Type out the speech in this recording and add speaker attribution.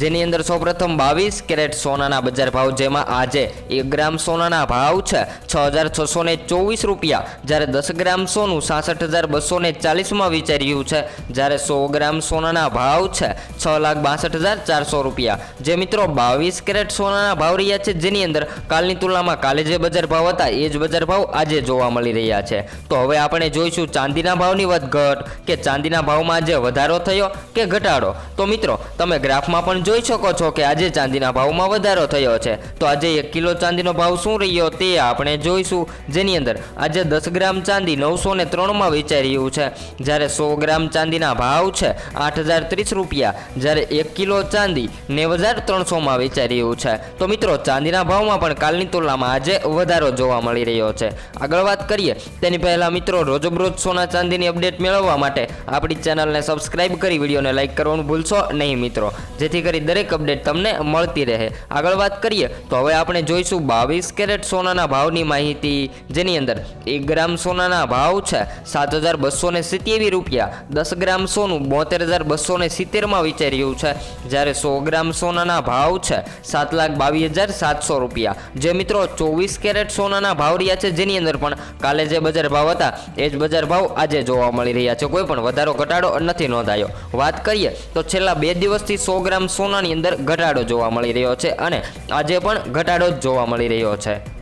Speaker 1: જેની અંદર સૌપ્રથમ બાવીસ કેરેટ સોનાના બજાર ભાવ જેમાં આજે એક ગ્રામ સોનાના ભાવ છે છ હજાર છસો ચોવીસ રૂપિયા. જ્યારે દસ ગ્રામ સોનું સાસઠ હજાર બસો ચાલીસમાં વિચાર્યું છે, જ્યારે સો ગ્રામ સોનાના ભાવ છે છ લાખ બાસઠ હજાર ચારસો રૂપિયા. જે મિત્રો બાવીસ કેરેટ સોનાના ભાવ રહ્યા છે, જેની અંદર કાલની તુલનામાં કાલે જે બજાર ભાવ હતા, એ જ બજાર ભાવ આજે જોવા મળી રહ્યા છે. તો હવે આપણે જોઈશું ચાંદીના ભાવની વધઘટ કે ચાંદીના ભાવમાં આજે વધારો થયો કે ઘટાડો? તો મિત્રો, તમે ગ્રાફમાં પણ જોઈ શકો છો કે આજે ચાંદીના ભાવમાં વધારો થયો છે. તો આજે એક કિલો ચાંદીનો ભાવ શું રહ્યો તે આપણે જોઈશું. જેની અંદર આજે દસ ગ્રામ ચાંદી નવસો ને ત્રણમાં વેચાઈ રહ્યું છે. જ્યારે સો ગ્રામ ચાંદીના ભાવ છે આઠ હજાર ત્રીસ રૂપિયા. જ્યારે એક કિલો ચાંદી નેવ હજાર ત્રણસોમાં વેચાઈ રહ્યું છે. તો મિત્રો, ચાંદીના ભાવમાં પણ કાલની તુલનામાં આજે વધારો જોવા મળી રહ્યો છે. આગળ વાત કરીએ, તેની પહેલાં મિત્રો, રોજબરોજ સોના ચાંદીની અપડેટ મેળવવા માટે આપણી ચેનલને સબસ્ક્રાઇબ કરી, વિડીયોને લાઇક કરવાનું ભૂલશો નહીં મિત્રો. જેથી કરી દરેક અપડેટ તમને મળતી રહે. આગળ વાત કરીએ, તો હવે આપણે જોઈશું બાવીસ કેરેટ સોનાના ભાવની માહિતી. જેની અંદર એક ગ્રામ સોનાના ભાવ છે સાત હજાર બસો ને સિત્યાવી રૂપિયા. દસ ગ્રામ સોનું બોતેર હજાર બસો ને સિત્તેરમાં વેચાઈ રહ્યું છે. જ્યારે સો ગ્રામ સોનાના ભાવ છે સાત લાખ બાવીસ હજાર સાતસો રૂપિયા. જે મિત્રો ચોવીસ કેરેટ સોનાના ભાવ રહ્યા છે, જેની અંદર પણ કાલે જે બજાર ભાવ હતા, એ જ બજાર ભાવ આજે જોવા મળી રહ્યા છે. કોઈ પણ વધારો ઘટાડો નથી નોંધાયો. વાત કરીએ, તો છેલ્લા બે દિવસથી સો ગ્રામ સોનાની અંદર ઘટાડો જોવા મળી રહ્યો છે અને આજે પણ ઘટાડો જ જોવા મળી રહ્યો છે.